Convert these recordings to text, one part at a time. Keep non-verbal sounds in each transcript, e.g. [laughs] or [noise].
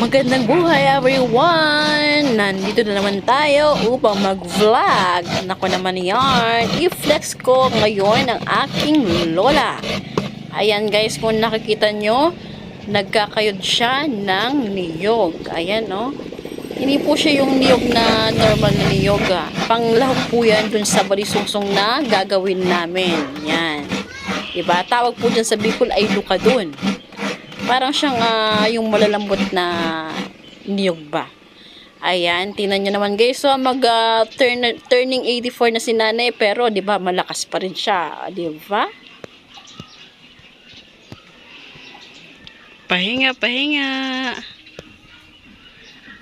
Magandang buhay everyone! Nandito na naman tayo upang mag-vlog. Nako naman yan, i-flex ko ngayon ang aking lola. Ayan guys, kung nakikita nyo, nagkakayod siya ng niyog. Ayan no. Hindi po siya yung niyog na normal na niyog. ah. Panglahok po yan dun sa balisungsong na gagawin namin. Yan. Diba? Tawag po dyan sa Bicol ay lukadun parang siyang ah, yung malalambot na niyog ba. Ayan, tingnan nyo naman guys. So, mag ah, turn, turning 84 na si nanay, pero 'di ba malakas pa rin siya, 'di ba? Pahinga, pahinga.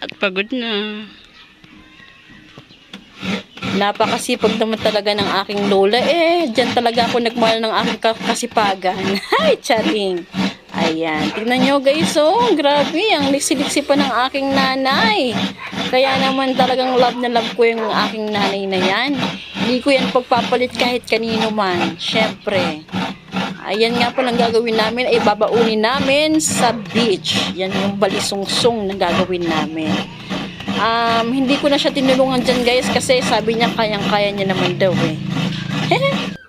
At pagod na. Napakasipag naman talaga ng aking lola. Eh, dyan talaga ako nagmahal ng aking ka- kasipagan. [laughs] Hi, charing. Ayan. Tignan nyo guys, oh. Grabe. Ang liksi-liksi pa ng aking nanay. Kaya naman talagang love na love ko yung aking nanay na yan. Hindi ko yan pagpapalit kahit kanino man. Siyempre. Ayan nga po lang gagawin namin ay babaunin namin sa beach. Yan yung balisungsong na gagawin namin. Um, hindi ko na siya tinulungan dyan guys kasi sabi niya kayang-kaya niya naman daw eh. [laughs]